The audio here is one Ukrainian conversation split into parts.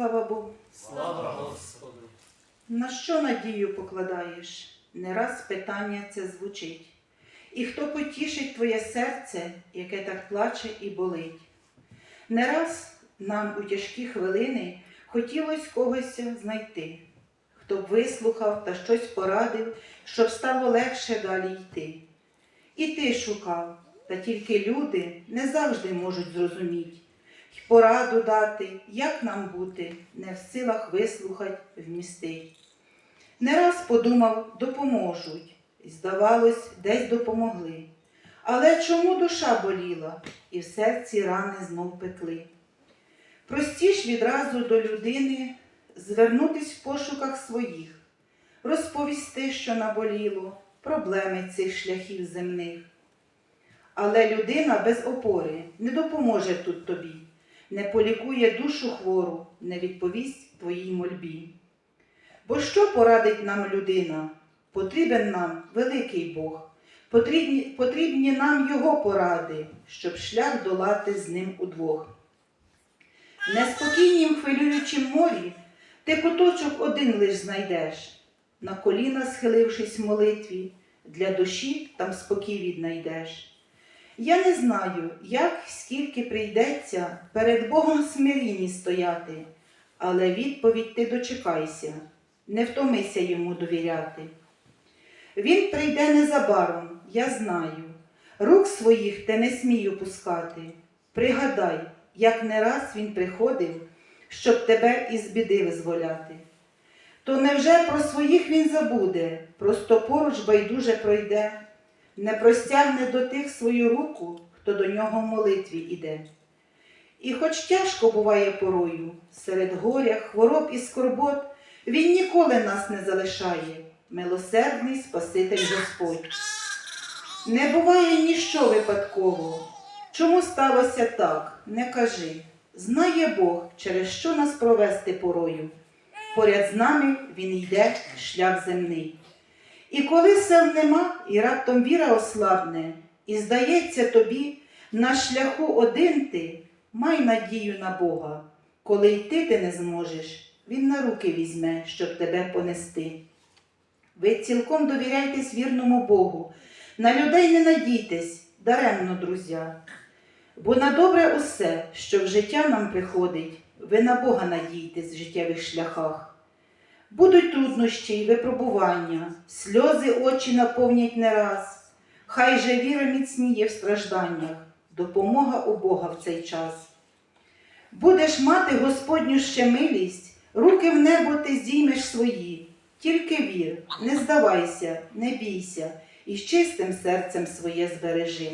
Слава Богу. Слава Господу! На що надію покладаєш? Не раз питання це звучить. І хто потішить твоє серце, яке так плаче і болить? Не раз нам у тяжкі хвилини хотілось когось знайти, хто б вислухав та щось порадив, щоб стало легше далі йти. І ти шукав, та тільки люди не завжди можуть зрозуміти, пораду дати, як нам бути, не в силах вислухать, вмістить. Не раз подумав, допоможуть, і, здавалось, десь допомогли. Але чому душа боліла, і в серці рани знов пекли? Простіш відразу до людини звернутись в пошуках своїх, розповісти, що наболіло, проблеми цих шляхів земних. Але людина без опори не допоможе тут тобі, не полікує душу хвору, не відповість твоїй мольбі. Бо що порадить нам людина? Потрібен нам великий Бог, потрібні, потрібні нам Його поради, щоб шлях долати з ним удвох. В неспокійнім хвилюючім морі ти куточок один лиш знайдеш, на коліна схилившись в молитві, для душі там спокій віднайдеш. Я не знаю, як скільки прийдеться перед Богом смирінні стояти, але відповідь ти дочекайся, не втомися йому довіряти. Він прийде незабаром, я знаю. Рук своїх ти не смій опускати. Пригадай, як не раз він приходив, щоб тебе із біди визволяти. То невже про своїх він забуде, просто поруч байдуже пройде, не простягне до тих свою руку, хто до нього в молитві іде. І хоч тяжко буває порою, серед горя, хвороб і скорбот, він ніколи нас не залишає, милосердний Спаситель Господь. Не буває ніщо випадково. Чому сталося так? Не кажи. Знає Бог, через що нас провести порою. Поряд з нами він йде шлях земний. І коли сил нема, і раптом віра ослабне, і здається тобі, на шляху один ти, май надію на Бога. Коли йти ти не зможеш, він на руки візьме, щоб тебе понести. Ви цілком довіряйтесь вірному Богу, на людей не надійтесь, даремно, друзя. Бо на добре усе, що в життя нам приходить, ви на Бога надійтесь в життєвих шляхах. Будуть труднощі й випробування, сльози очі наповнять не раз. Хай же віра міцніє в стражданнях, допомога у Бога в цей час. Будеш мати Господню ще милість, руки в небо ти здіймеш свої, тільки вір, не здавайся, не бійся, і з чистим серцем своє збережи.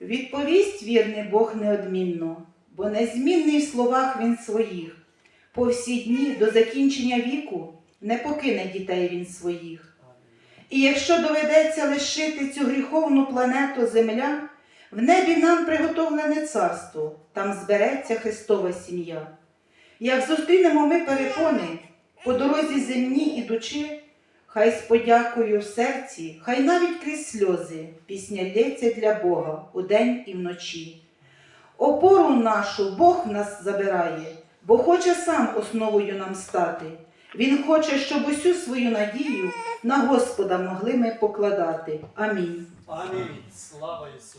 Відповість вірний Бог неодмінно, бо незмінний в словах він своїх. По всі дні до закінчення віку не покине дітей він своїх. І якщо доведеться лишити цю гріховну планету Земля, в небі нам приготовлене царство, там збереться Христова сім'я. Як зустрінемо ми перепони по дорозі земній ідучи, хай з подякою в серці, хай навіть крізь сльози пісня лється для Бога удень і вночі. Опору нашу Бог нас забирає, бо хоче сам основою нам стати. Він хоче, щоб усю свою надію на Господа могли ми покладати. Амінь. Амінь. Слава Ісусу!